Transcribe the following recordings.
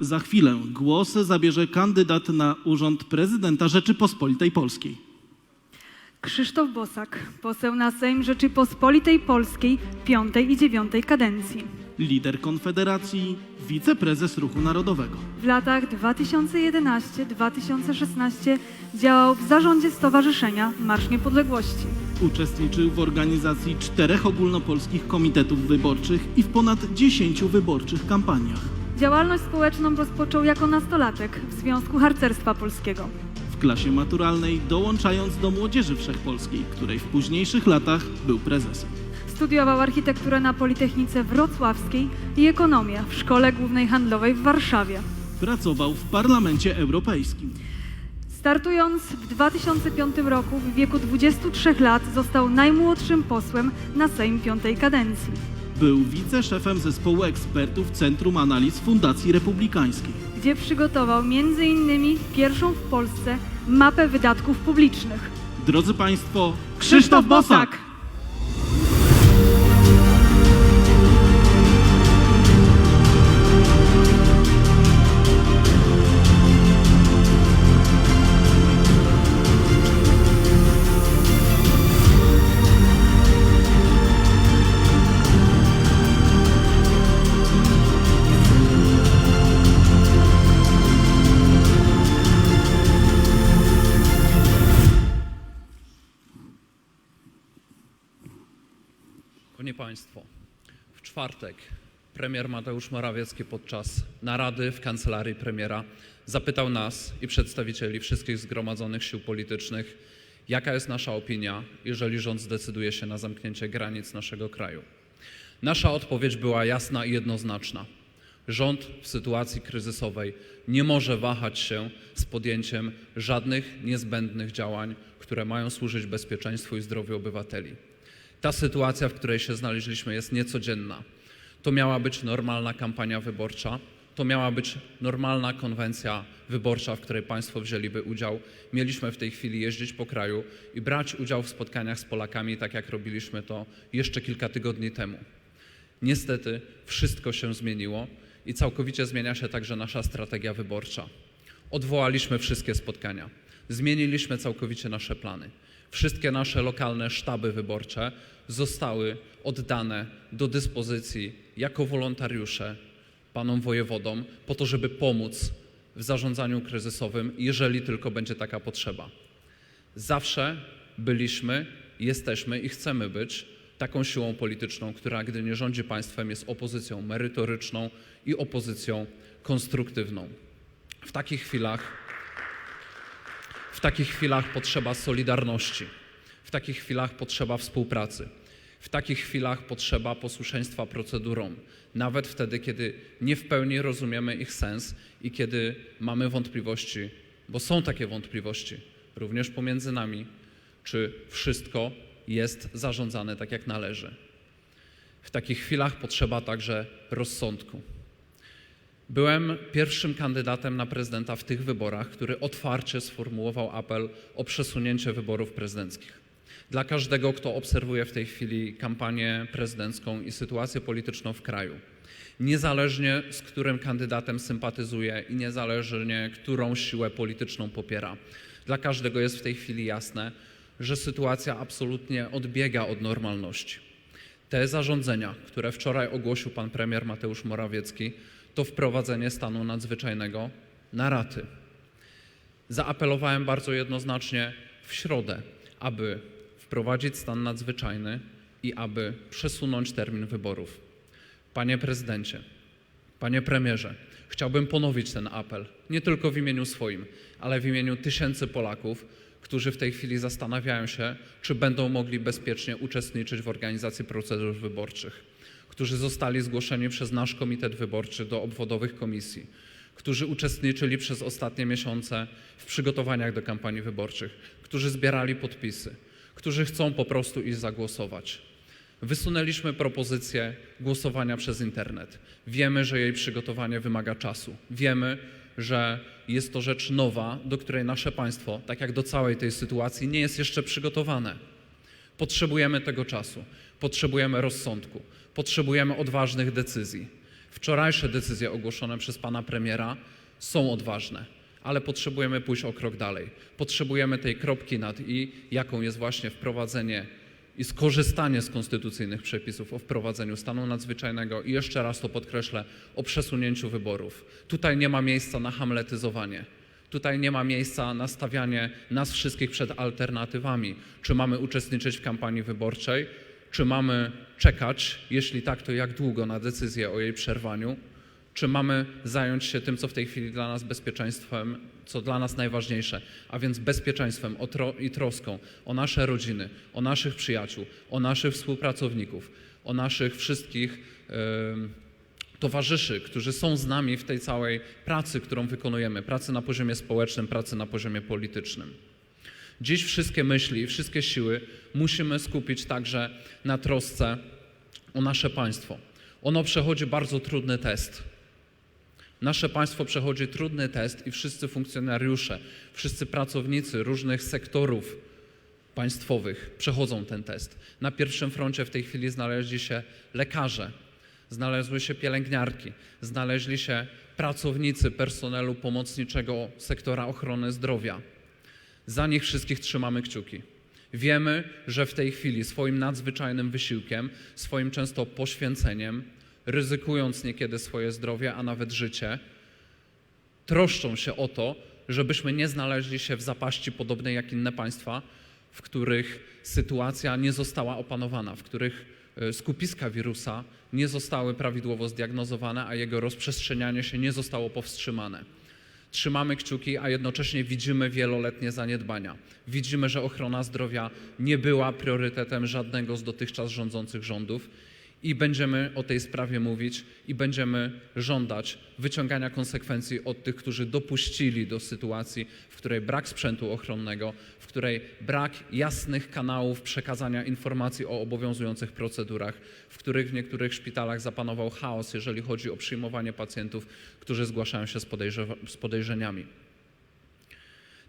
Za chwilę głos zabierze kandydat na urząd prezydenta Rzeczypospolitej Polskiej. Krzysztof Bosak, poseł na Sejm Rzeczypospolitej Polskiej piątej i dziewiątej kadencji. Lider Konfederacji, wiceprezes Ruchu Narodowego. W latach 2011-2016 działał w zarządzie Stowarzyszenia Marsz Niepodległości. Uczestniczył w organizacji czterech ogólnopolskich komitetów wyborczych i w ponad dziesięciu wyborczych kampaniach. Działalność społeczną rozpoczął jako nastolatek w Związku Harcerstwa Polskiego. W klasie maturalnej dołączając do Młodzieży Wszechpolskiej, której w późniejszych latach był prezesem. Studiował architekturę na Politechnice Wrocławskiej i ekonomię w Szkole Głównej Handlowej w Warszawie. Pracował w Parlamencie Europejskim. Startując w 2005 roku w wieku 23 lat został najmłodszym posłem na Sejm piątej kadencji. Był wiceszefem zespołu ekspertów Centrum Analiz Fundacji Republikańskiej. gdzie przygotował m.in. pierwszą w Polsce mapę wydatków publicznych. Drodzy Państwo, Krzysztof Bosak! Premier Mateusz Morawiecki podczas narady w kancelarii premiera zapytał nas i przedstawicieli wszystkich zgromadzonych sił politycznych, jaka jest nasza opinia, jeżeli rząd zdecyduje się na zamknięcie granic naszego kraju. Nasza odpowiedź była jasna i jednoznaczna. Rząd w sytuacji kryzysowej nie może wahać się z podjęciem żadnych niezbędnych działań, które mają służyć bezpieczeństwu i zdrowiu obywateli. Ta sytuacja, w której się znaleźliśmy, jest niecodzienna. To miała być normalna kampania wyborcza, to miała być normalna konwencja wyborcza, w której Państwo wzięliby udział. Mieliśmy w tej chwili jeździć po kraju i brać udział w spotkaniach z Polakami, tak jak robiliśmy to jeszcze kilka tygodni temu. Niestety wszystko się zmieniło i całkowicie zmienia się także nasza strategia wyborcza. Odwołaliśmy wszystkie spotkania, zmieniliśmy całkowicie nasze plany. Wszystkie nasze lokalne sztaby wyborcze zostały oddane do dyspozycji jako wolontariusze panom wojewodom, po to, żeby pomóc w zarządzaniu kryzysowym, jeżeli tylko będzie taka potrzeba. Zawsze byliśmy, jesteśmy i chcemy być taką siłą polityczną, która, gdy nie rządzi państwem, jest opozycją merytoryczną i opozycją konstruktywną. W takich chwilach w takich chwilach potrzeba solidarności, w takich chwilach potrzeba współpracy, w takich chwilach potrzeba posłuszeństwa procedurom, nawet wtedy, kiedy nie w pełni rozumiemy ich sens i kiedy mamy wątpliwości, bo są takie wątpliwości, również pomiędzy nami, czy wszystko jest zarządzane tak, jak należy. W takich chwilach potrzeba także rozsądku. Byłem pierwszym kandydatem na prezydenta w tych wyborach, który otwarcie sformułował apel o przesunięcie wyborów prezydenckich. Dla każdego, kto obserwuje w tej chwili kampanię prezydencką i sytuację polityczną w kraju, niezależnie z którym kandydatem sympatyzuje i niezależnie którą siłę polityczną popiera, dla każdego jest w tej chwili jasne, że sytuacja absolutnie odbiega od normalności. Te zarządzenia, które wczoraj ogłosił pan premier Mateusz Morawiecki, to wprowadzenie stanu nadzwyczajnego na raty. Zaapelowałem bardzo jednoznacznie w środę, aby wprowadzić stan nadzwyczajny i aby przesunąć termin wyborów. Panie prezydencie, panie premierze, chciałbym ponowić ten apel, nie tylko w imieniu swoim, ale w imieniu tysięcy Polaków, którzy w tej chwili zastanawiają się, czy będą mogli bezpiecznie uczestniczyć w organizacji procedur wyborczych, którzy zostali zgłoszeni przez nasz komitet wyborczy do obwodowych komisji, którzy uczestniczyli przez ostatnie miesiące w przygotowaniach do kampanii wyborczych, którzy zbierali podpisy, którzy chcą po prostu iść zagłosować. Wysunęliśmy propozycję głosowania przez internet. Wiemy, że jej przygotowanie wymaga czasu. Wiemy, że jest to rzecz nowa, do której nasze państwo, tak jak do całej tej sytuacji, nie jest jeszcze przygotowane. Potrzebujemy tego czasu, potrzebujemy rozsądku, potrzebujemy odważnych decyzji. Wczorajsze decyzje ogłoszone przez pana premiera są odważne, ale potrzebujemy pójść o krok dalej. Potrzebujemy tej kropki nad i, jaką jest właśnie wprowadzenie i skorzystanie z konstytucyjnych przepisów o wprowadzeniu stanu nadzwyczajnego i jeszcze raz to podkreślę o przesunięciu wyborów. Tutaj nie ma miejsca na hamletyzowanie. Tutaj nie ma miejsca na stawianie nas wszystkich przed alternatywami. Czy mamy uczestniczyć w kampanii wyborczej, czy mamy czekać, jeśli tak, to jak długo na decyzję o jej przerwaniu, czy mamy zająć się tym, co w tej chwili dla nas bezpieczeństwem, co dla nas najważniejsze, a więc bezpieczeństwem i troską o nasze rodziny, o naszych przyjaciół, o naszych współpracowników, o naszych wszystkich towarzyszy, którzy są z nami w tej całej pracy, którą wykonujemy, pracy na poziomie społecznym, pracy na poziomie politycznym. Dziś wszystkie myśli i wszystkie siły musimy skupić także na trosce o nasze państwo. Ono przechodzi bardzo trudny test. Nasze państwo przechodzi trudny test i wszyscy funkcjonariusze, wszyscy pracownicy różnych sektorów państwowych przechodzą ten test. Na pierwszym froncie w tej chwili znaleźli się lekarze, znalazły się pielęgniarki, znaleźli się pracownicy personelu pomocniczego sektora ochrony zdrowia. Za nich wszystkich trzymamy kciuki. Wiemy, że w tej chwili swoim nadzwyczajnym wysiłkiem, swoim często poświęceniem, ryzykując niekiedy swoje zdrowie, a nawet życie, troszczą się o to, żebyśmy nie znaleźli się w zapaści podobnej jak inne państwa, w których sytuacja nie została opanowana, w których e, skupiska wirusa nie zostały prawidłowo zdiagnozowane, a jego rozprzestrzenianie się nie zostało powstrzymane. Trzymamy kciuki, a jednocześnie widzimy wieloletnie zaniedbania. Widzimy, że ochrona zdrowia nie była priorytetem żadnego z dotychczas rządzących rządów i będziemy o tej sprawie mówić i będziemy żądać wyciągania konsekwencji od tych, którzy dopuścili do sytuacji, w której brak sprzętu ochronnego, w której brak jasnych kanałów przekazania informacji o obowiązujących procedurach, w których w niektórych szpitalach zapanował chaos, jeżeli chodzi o przyjmowanie pacjentów, którzy zgłaszają się z, z podejrzeniami.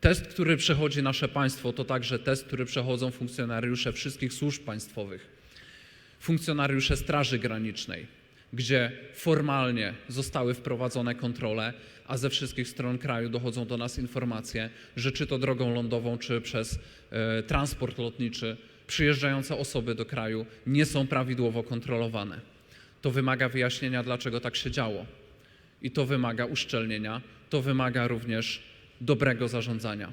Test, który przechodzi nasze państwo, to także test, który przechodzą funkcjonariusze wszystkich służb państwowych funkcjonariusze Straży Granicznej, gdzie formalnie zostały wprowadzone kontrole, a ze wszystkich stron kraju dochodzą do nas informacje, że czy to drogą lądową, czy przez e, transport lotniczy przyjeżdżające osoby do kraju nie są prawidłowo kontrolowane. To wymaga wyjaśnienia, dlaczego tak się działo. I to wymaga uszczelnienia, to wymaga również dobrego zarządzania.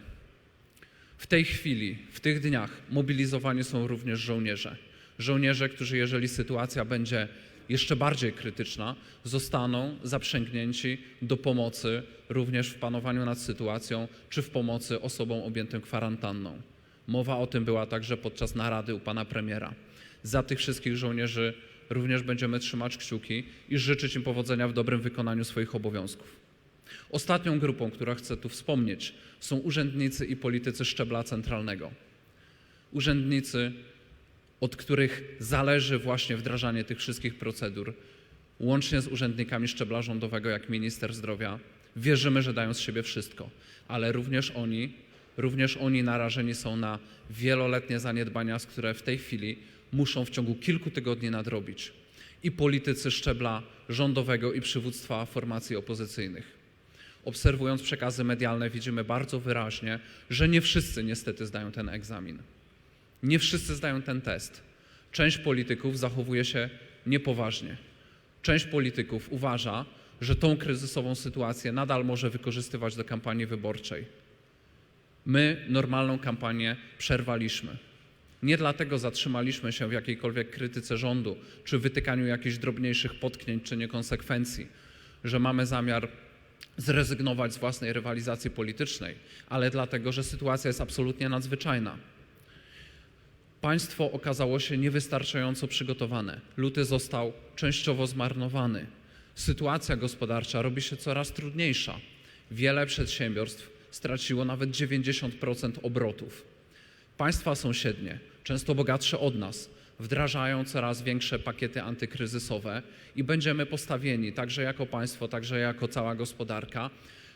W tej chwili, w tych dniach mobilizowani są również żołnierze. Żołnierze, którzy, jeżeli sytuacja będzie jeszcze bardziej krytyczna, zostaną zaprzęgnięci do pomocy również w panowaniu nad sytuacją czy w pomocy osobom objętym kwarantanną. Mowa o tym była także podczas narady u pana premiera. Za tych wszystkich żołnierzy również będziemy trzymać kciuki i życzyć im powodzenia w dobrym wykonaniu swoich obowiązków. Ostatnią grupą, która chcę tu wspomnieć, są urzędnicy i politycy szczebla centralnego. Urzędnicy, od których zależy właśnie wdrażanie tych wszystkich procedur, łącznie z urzędnikami szczebla rządowego, jak minister zdrowia. Wierzymy, że dają z siebie wszystko, ale również oni, również oni narażeni są na wieloletnie zaniedbania, które w tej chwili muszą w ciągu kilku tygodni nadrobić. I politycy szczebla rządowego i przywództwa formacji opozycyjnych. Obserwując przekazy medialne, widzimy bardzo wyraźnie, że nie wszyscy niestety zdają ten egzamin. Nie wszyscy zdają ten test. Część polityków zachowuje się niepoważnie. Część polityków uważa, że tą kryzysową sytuację nadal może wykorzystywać do kampanii wyborczej. My normalną kampanię przerwaliśmy. Nie dlatego zatrzymaliśmy się w jakiejkolwiek krytyce rządu, czy wytykaniu jakichś drobniejszych potknięć czy niekonsekwencji, że mamy zamiar zrezygnować z własnej rywalizacji politycznej, ale dlatego, że sytuacja jest absolutnie nadzwyczajna. Państwo okazało się niewystarczająco przygotowane. Luty został częściowo zmarnowany. Sytuacja gospodarcza robi się coraz trudniejsza. Wiele przedsiębiorstw straciło nawet 90% obrotów. Państwa sąsiednie, często bogatsze od nas, wdrażają coraz większe pakiety antykryzysowe i będziemy postawieni, także jako państwo, także jako cała gospodarka,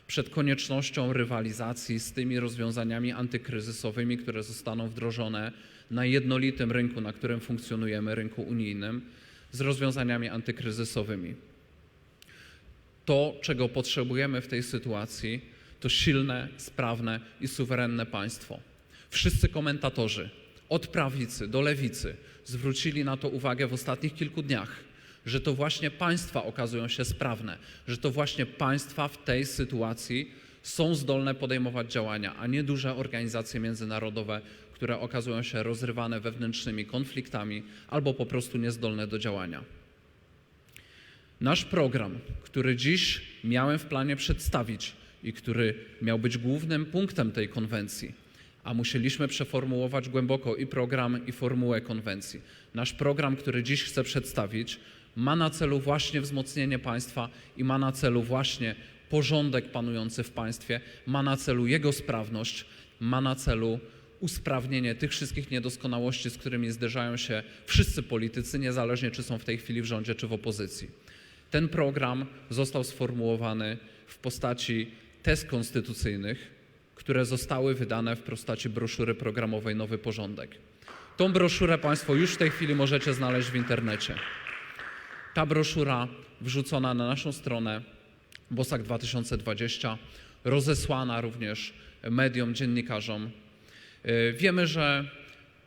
przed koniecznością rywalizacji z tymi rozwiązaniami antykryzysowymi, które zostaną wdrożone na jednolitym rynku, na którym funkcjonujemy, rynku unijnym, z rozwiązaniami antykryzysowymi. To, czego potrzebujemy w tej sytuacji, to silne, sprawne i suwerenne państwo. Wszyscy komentatorzy, od prawicy do lewicy, zwrócili na to uwagę w ostatnich kilku dniach, że to właśnie państwa okazują się sprawne, że to właśnie państwa w tej sytuacji są zdolne podejmować działania, a nie duże organizacje międzynarodowe, które okazują się rozrywane wewnętrznymi konfliktami albo po prostu niezdolne do działania. Nasz program, który dziś miałem w planie przedstawić i który miał być głównym punktem tej konwencji, a musieliśmy przeformułować głęboko i program, i formułę konwencji. Nasz program, który dziś chcę przedstawić, ma na celu właśnie wzmocnienie państwa i ma na celu właśnie porządek panujący w państwie, ma na celu jego sprawność, ma na celu usprawnienie tych wszystkich niedoskonałości, z którymi zderzają się wszyscy politycy, niezależnie czy są w tej chwili w rządzie, czy w opozycji. Ten program został sformułowany w postaci tez konstytucyjnych, które zostały wydane w postaci broszury programowej Nowy Porządek. Tą broszurę Państwo już w tej chwili możecie znaleźć w internecie. Ta broszura wrzucona na naszą stronę Bosak 2020, rozesłana również mediom, dziennikarzom. Yy, Wiemy, że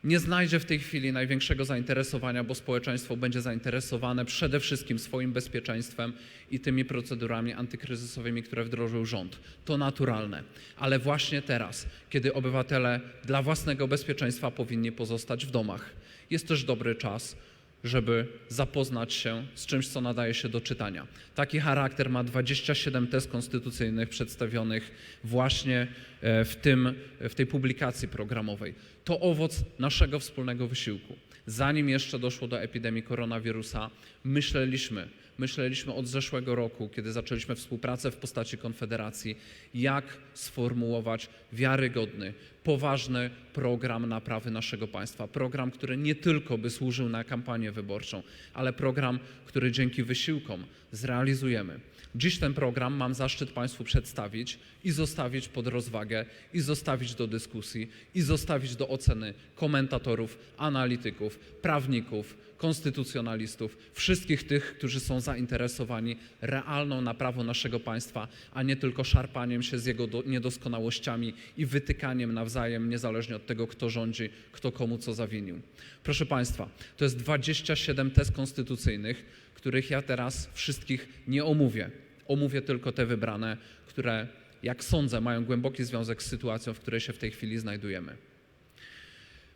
nie znajdzie w tej chwili największego zainteresowania, bo społeczeństwo będzie zainteresowane przede wszystkim swoim bezpieczeństwem i tymi procedurami antykryzysowymi, które wdrożył rząd. To naturalne. Ale właśnie teraz, kiedy obywatele dla własnego bezpieczeństwa powinni pozostać w domach, jest też dobry czas, żeby zapoznać się z czymś, co nadaje się do czytania. Taki charakter ma 27 tez konstytucyjnych przedstawionych właśnie e, w, tym, w tej publikacji programowej. To owoc naszego wspólnego wysiłku. Zanim jeszcze doszło do epidemii koronawirusa, myśleliśmy, myśleliśmy od zeszłego roku, kiedy zaczęliśmy współpracę w postaci Konfederacji, jak sformułować wiarygodny, poważny program naprawy naszego państwa. Program, który nie tylko by służył na kampanię wyborczą, ale program, który dzięki wysiłkom zrealizujemy. Dziś ten program mam zaszczyt Państwu przedstawić i zostawić pod rozwagę, i zostawić do dyskusji, i zostawić do oceny komentatorów, analityków, prawników, konstytucjonalistów, wszystkich tych, którzy są zainteresowani realną naprawą naszego państwa, a nie tylko szarpaniem się z jego do, niedoskonałościami i wytykaniem nawzajem, niezależnie od tego, kto rządzi, kto komu co zawinił. Proszę Państwa, to jest 27 tez konstytucyjnych, których ja teraz wszystkich nie omówię. Omówię tylko te wybrane, które, jak sądzę, mają głęboki związek z sytuacją, w której się w tej chwili znajdujemy.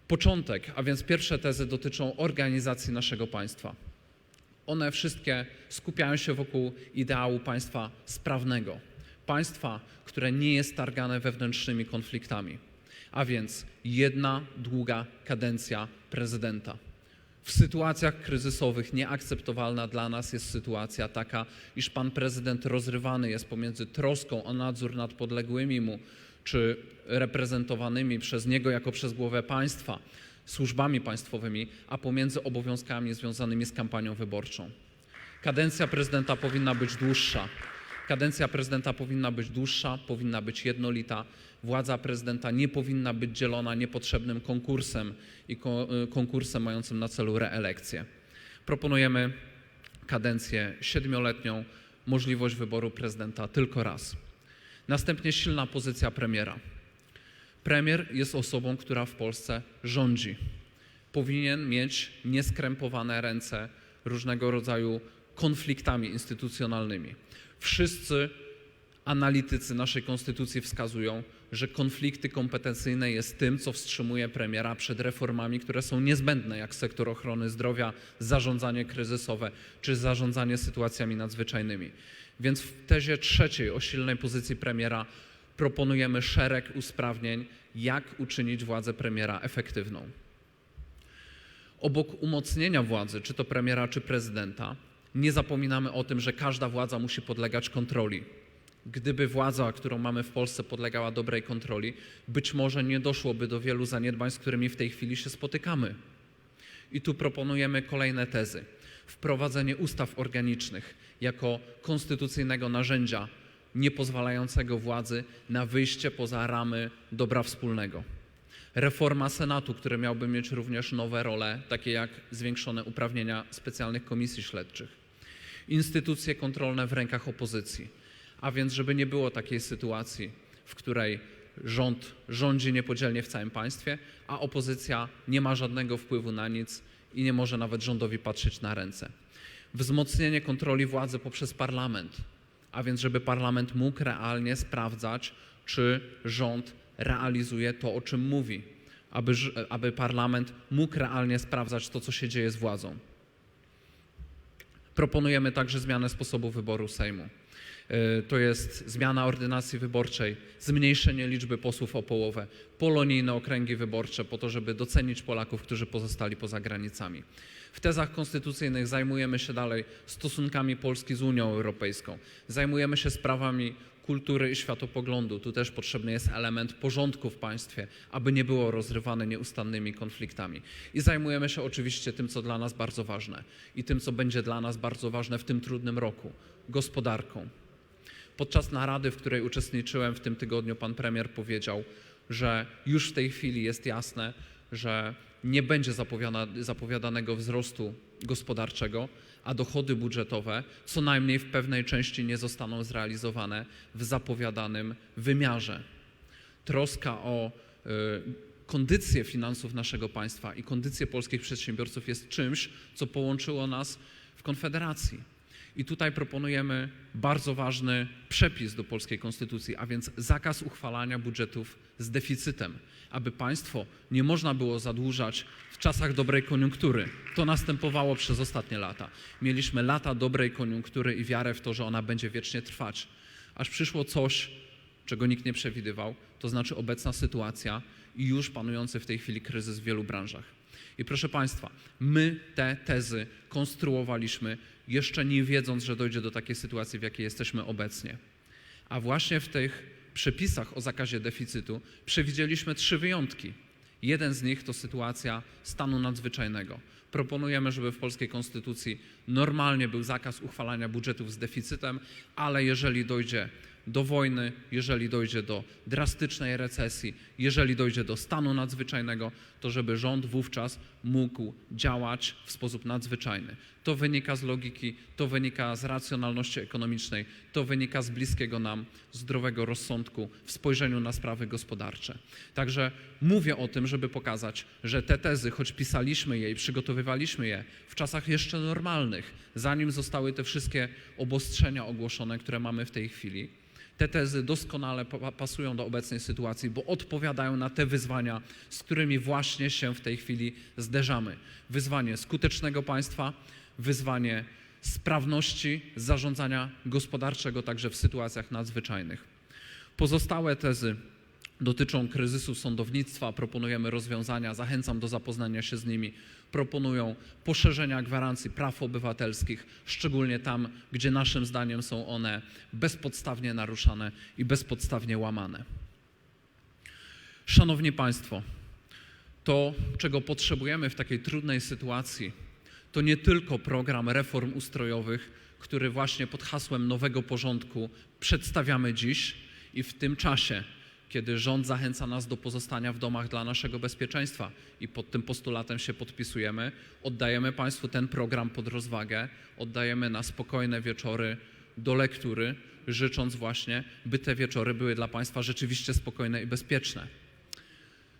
Początek, a więc pierwsze tezy dotyczą organizacji naszego państwa. One wszystkie skupiają się wokół ideału państwa sprawnego, państwa, które nie jest targane wewnętrznymi konfliktami, a więc jedna długa kadencja prezydenta. W sytuacjach kryzysowych nieakceptowalna dla nas jest sytuacja taka, iż pan prezydent rozrywany jest pomiędzy troską o nadzór nad podległymi mu czy reprezentowanymi przez niego jako przez głowę państwa służbami państwowymi, a pomiędzy obowiązkami związanymi z kampanią wyborczą. Kadencja prezydenta powinna być dłuższa. Kadencja prezydenta powinna być dłuższa, powinna być jednolita. Władza prezydenta nie powinna być dzielona niepotrzebnym konkursem i ko- y, konkursem mającym na celu reelekcję. Proponujemy kadencję siedmioletnią, możliwość wyboru prezydenta tylko raz. Następnie silna pozycja premiera. Premier jest osobą, która w Polsce rządzi. Powinien mieć nieskrępowane ręce różnego rodzaju konfliktami instytucjonalnymi. Wszyscy analitycy naszej konstytucji wskazują, że konflikty kompetencyjne jest tym, co wstrzymuje premiera przed reformami, które są niezbędne, jak sektor ochrony zdrowia, zarządzanie kryzysowe czy zarządzanie sytuacjami nadzwyczajnymi. Więc w tezie trzeciej o silnej pozycji premiera proponujemy szereg usprawnień, jak uczynić władzę premiera efektywną. Obok umocnienia władzy, czy to premiera, czy prezydenta, nie zapominamy o tym, że każda władza musi podlegać kontroli. Gdyby władza, którą mamy w Polsce, podlegała dobrej kontroli, być może nie doszłoby do wielu zaniedbań, z którymi w tej chwili się spotykamy. I tu proponujemy kolejne tezy. Wprowadzenie ustaw organicznych jako konstytucyjnego narzędzia nie pozwalającego władzy na wyjście poza ramy dobra wspólnego. Reforma Senatu, który miałby mieć również nowe role, takie jak zwiększone uprawnienia specjalnych komisji śledczych. Instytucje kontrolne w rękach opozycji. A więc, żeby nie było takiej sytuacji, w której rząd rządzi niepodzielnie w całym państwie, a opozycja nie ma żadnego wpływu na nic i nie może nawet rządowi patrzeć na ręce. Wzmocnienie kontroli władzy poprzez parlament, a więc żeby parlament mógł realnie sprawdzać, czy rząd realizuje to, o czym mówi, aby, aby parlament mógł realnie sprawdzać to, co się dzieje z władzą. Proponujemy także zmianę sposobu wyboru Sejmu. Y, To jest zmiana ordynacji wyborczej, zmniejszenie liczby posłów o połowę, polonijne okręgi wyborcze po to, żeby docenić Polaków, którzy pozostali poza granicami. W tezach konstytucyjnych zajmujemy się dalej stosunkami Polski z Unią Europejską. Zajmujemy się sprawami kultury i światopoglądu. Tu też potrzebny jest element porządku w państwie, aby nie było rozrywane nieustannymi konfliktami. I zajmujemy się oczywiście tym, co dla nas bardzo ważne i tym, co będzie dla nas bardzo ważne w tym trudnym roku gospodarką. Podczas narady, w której uczestniczyłem w tym tygodniu, pan premier powiedział, że już w tej chwili jest jasne, że nie będzie zapowiada, zapowiadanego wzrostu gospodarczego, a dochody budżetowe co najmniej w pewnej części nie zostaną zrealizowane w zapowiadanym wymiarze. Troska o y, kondycję finansów naszego państwa i kondycję polskich przedsiębiorców jest czymś, co połączyło nas w Konfederacji. I tutaj proponujemy bardzo ważny przepis do polskiej konstytucji, a więc zakaz uchwalania budżetów z deficytem, aby państwo nie można było zadłużać w czasach dobrej koniunktury. To następowało przez ostatnie lata. Mieliśmy lata dobrej koniunktury i wiarę w to, że ona będzie wiecznie trwać. Aż przyszło coś, czego nikt nie przewidywał, to znaczy obecna sytuacja i już panujący w tej chwili kryzys w wielu branżach. I proszę Państwa, my te tezy konstruowaliśmy jeszcze nie wiedząc, że dojdzie do takiej sytuacji, w jakiej jesteśmy obecnie. A właśnie w tych przepisach o zakazie deficytu przewidzieliśmy trzy wyjątki. Jeden z nich to sytuacja stanu nadzwyczajnego. Proponujemy, żeby w polskiej konstytucji normalnie był zakaz uchwalania budżetów z deficytem, ale jeżeli dojdzie do wojny, jeżeli dojdzie do drastycznej recesji, jeżeli dojdzie do stanu nadzwyczajnego, to żeby rząd wówczas mógł działać w sposób nadzwyczajny. To wynika z logiki, to wynika z racjonalności ekonomicznej, to wynika z bliskiego nam zdrowego rozsądku w spojrzeniu na sprawy gospodarcze. Także mówię o tym, żeby pokazać, że te tezy, choć pisaliśmy je i przygotowywaliśmy je w czasach jeszcze normalnych, zanim zostały te wszystkie obostrzenia ogłoszone, które mamy w tej chwili, te tezy doskonale pa- pasują do obecnej sytuacji, bo odpowiadają na te wyzwania, z którymi właśnie się w tej chwili zderzamy. Wyzwanie skutecznego państwa, wyzwanie sprawności zarządzania gospodarczego także w sytuacjach nadzwyczajnych. Pozostałe tezy dotyczą kryzysu sądownictwa, proponujemy rozwiązania, zachęcam do zapoznania się z nimi. Proponują poszerzenia gwarancji praw obywatelskich, szczególnie tam, gdzie naszym zdaniem są one bezpodstawnie naruszane i bezpodstawnie łamane. Szanowni Państwo, to, czego potrzebujemy w takiej trudnej sytuacji, to nie tylko program reform ustrojowych, który właśnie pod hasłem nowego porządku przedstawiamy dziś i w tym czasie, kiedy rząd zachęca nas do pozostania w domach dla naszego bezpieczeństwa. I pod tym postulatem się podpisujemy, oddajemy Państwu ten program pod rozwagę, oddajemy na spokojne wieczory do lektury, życząc właśnie, by te wieczory były dla Państwa rzeczywiście spokojne i bezpieczne.